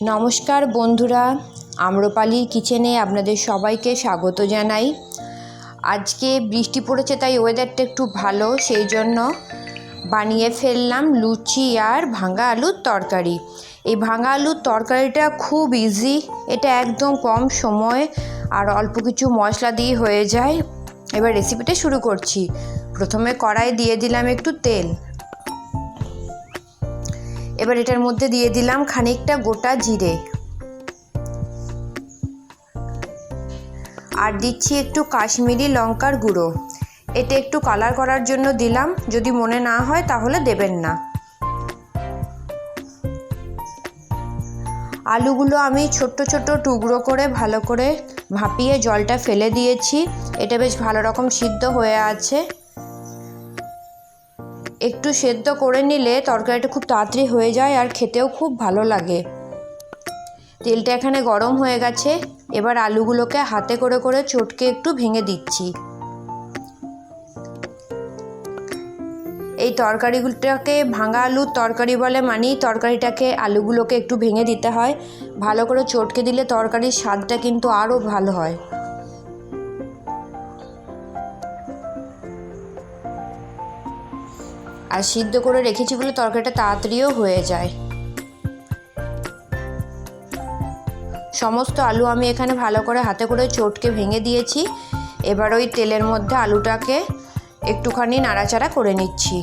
নমস্কার বন্ধুরা, আম্রপালি কিচেনে আপনাদের সবাইকে স্বাগত জানাই। আজকে বৃষ্টি পড়েছে, তাই ওয়েদারটা একটু ভালো, সেই জন্য বানিয়ে ফেললাম লুচি আর ভাঙা আলুর তরকারি। এই ভাঙা আলুর তরকারিটা খুব ইজি এটা একদম কম সময় আর অল্প কিছু মশলা দিয়ে হয়ে যায়। এবার রেসিপিটা শুরু করছি। প্রথমে কড়াই দিয়ে দিলাম একটু তেল। এবার এটার মধ্যে দিয়ে দিলাম খানিকটা গোটা জিরে। আর দিচ্ছি একটু কাশ্মীরি লঙ্কার গুঁড়ো। এটা একটু কালার করার জন্য দিলাম। যদি মনে না হয় তাহলে দেবেন না। আলুগুলো আমি ছোট্ট ছোট্ট টুকরো করে ভালো করে ভাপিয়ে জলটা ফেলে দিয়েছি। এটা বেশ ভালো রকম সিদ্ধ হয়ে আছে। একটু সেদ্ধ করে নিলে তরকারিটা খুব তাড়াতাড়ি হয়ে যায় আর খেতেও খুব ভালো লাগে। তেলটা এখানে গরম হয়ে গেছে। এবার আলুগুলোকে হাতে করে করে চটকে একটু ভেঙে দিচ্ছি। এই তরকারিগুলোটাকে ভাঙা আলুর তরকারি বলে মানেই তরকারিটাকে আলুগুলোকে একটু ভেঙে দিতে হয়। ভালো করে চটকে দিলে তরকারির স্বাদটা কিন্তু আরও ভালো হয়। আর সিদ্ধ করে রেখেছি বলে তরকারিটা তাড়াতাড়িও হয়ে যায়। সমস্ত আলু আমি এখানে ভালো করে হাতে করে চটকে ভেঙে দিয়েছি। এবার ওই তেলের মধ্যে আলুটাকে একটুখানি নাড়াচাড়া করে নিচ্ছি।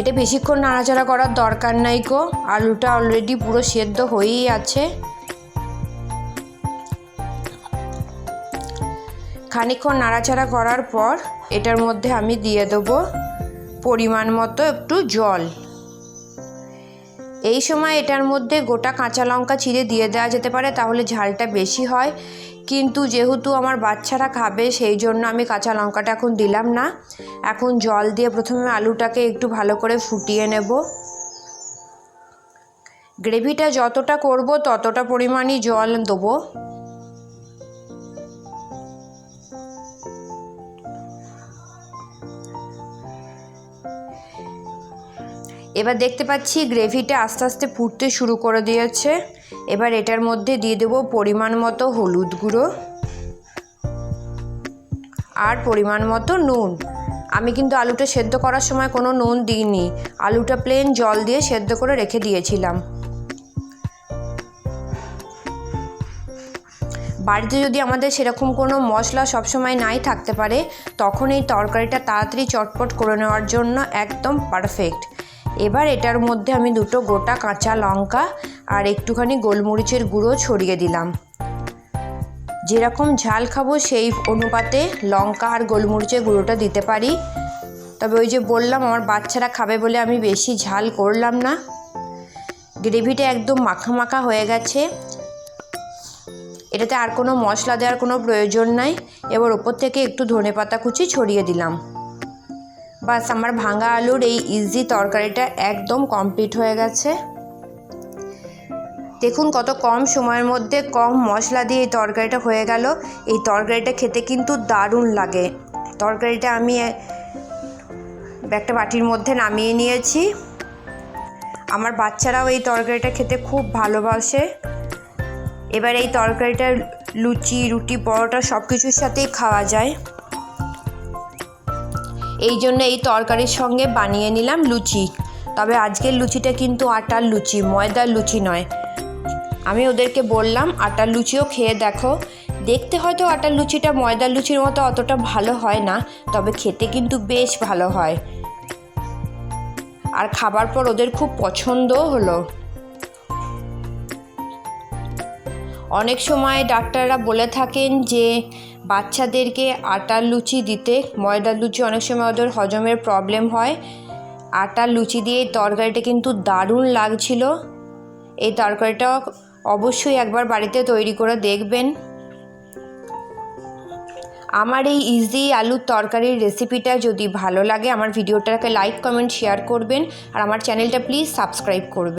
এটা বেশিক্ষণ নাড়াচাড়া করার দরকার নাই গো। আলুটা অলরেডি পুরো সেদ্ধ হয়েই আছে। খানিকক্ষণ নাড়াচাড়া করার পর এটার মধ্যে আমি দিয়ে দেবো পরিমাণ মতো একটু জল। এই সময় এটার মধ্যে গোটা কাঁচা লঙ্কা চিড়ে দিয়ে দেওয়া যেতে পারে, তাহলে ঝালটা বেশি হয়। কিন্তু যেহেতু আমার বাচ্চারা খাবে, সেই জন্য আমি কাঁচা লঙ্কাটা এখন দিলাম না। এখন জল দিয়ে প্রথমে আলুটাকে একটু ভালো করে ফুটিয়ে নেব। গ্রেভিটা যতটা করব, ততটা পরিমাণই জল দেবো। এবার দেখতে পাচ্ছি গ্রেভিটা আস্তে আস্তে ফুটতে শুরু করে দিয়েছে। এবার এটার মধ্যে দিয়ে দেবো পরিমাণ মতো হলুদ গুঁড়ো আর পরিমাণ মতো নুন। আমি কিন্তু আলুটা সেদ্ধ করার সময় কোনো নুন দিইনি। আলুটা প্লেন জল দিয়ে সেদ্ধ করে রেখে দিয়েছিলাম। বাড়িতে যদি আমাদের সেরকম কোনো মশলা সবসময় নাই থাকতে পারে, তখন এই তরকারিটা তাড়াতাড়ি চটপট করে নেওয়ার জন্য একদম পারফেক্ট এবার এটার মধ্যে আমি দুটো গোটা কাঁচা লঙ্কা আর একটুখানি গোলমরিচের গুঁড়ো ছড়িয়ে দিলাম। যেরকম ঝাল খাব সেই অনুপাতে লঙ্কা আর গোলমরিচের গুঁড়োটা দিতে পারি। তবে ওই যে বললাম, আমার বাচ্চারা খাবে বলে আমি বেশি ঝাল করলাম না। গ্রেভিটা একদম মাখা মাখা হয়ে গেছে। এটাতে আর কোনো মশলা দেওয়ার কোনো প্রয়োজন নাই। এবার ওপর থেকে একটু ধনে পাতা কুচি ছড়িয়ে দিলাম। বাস, আমার ভাঙা আলুর এই ইজি তরকারিটা একদম কমপ্লিট হয়ে গেছে। দেখুন কত কম সময়ের মধ্যে কম মশলা দিয়ে এই তরকারিটা হয়ে গেল। এই তরকারিটা খেতে কিন্তু দারুণ লাগে। তরকারিটা আমি একটা বাটির মধ্যে নামিয়ে নিয়েছি। আমার বাচ্চারাও এই তরকারিটা খেতে খুব ভালোবাসে। এবার এই তরকারিটা লুচি, রুটি, পরোটা সব কিছুর সাথেই খাওয়া যায়। এই জন্য এই তরকারির সঙ্গে বানিয়ে নিলাম লুচি। তবে আজকের লুচিটা কিন্তু আটার লুচি, ময়দার লুচি নয়। আমি ওদেরকে বললাম, আটার লুচিও খেয়ে দেখো। দেখতে হয়তো আটার লুচিটা ময়দার লুচির মতো অতটা ভালো হয় না, তবে খেতে কিন্তু বেশ ভালো হয়। আর খাবার পর ওদের খুব পছন্দও হলো। অনেক সময় ডাক্তাররা বলে থাকেন যে বাচ্চাদেরকে আটার লুচি দিতে। ময়দার লুচি অনেক সময় ওদের হজমের প্রবলেম হয়। আটার লুচি দিয়ে এই তরকারিটা কিন্তু দারুণ লাগছিল। এই তরকারিটা অবশ্যই একবার বাড়িতে তৈরি করে দেখবেন। আমার এই ইজি আলুর তরকারির রেসিপিটা যদি ভালো লাগে, আমার ভিডিওটাকে লাইক কমেন্ট শেয়ার করবেন। আর আমার চ্যানেলটা প্লিজ সাবস্ক্রাইব করবেন।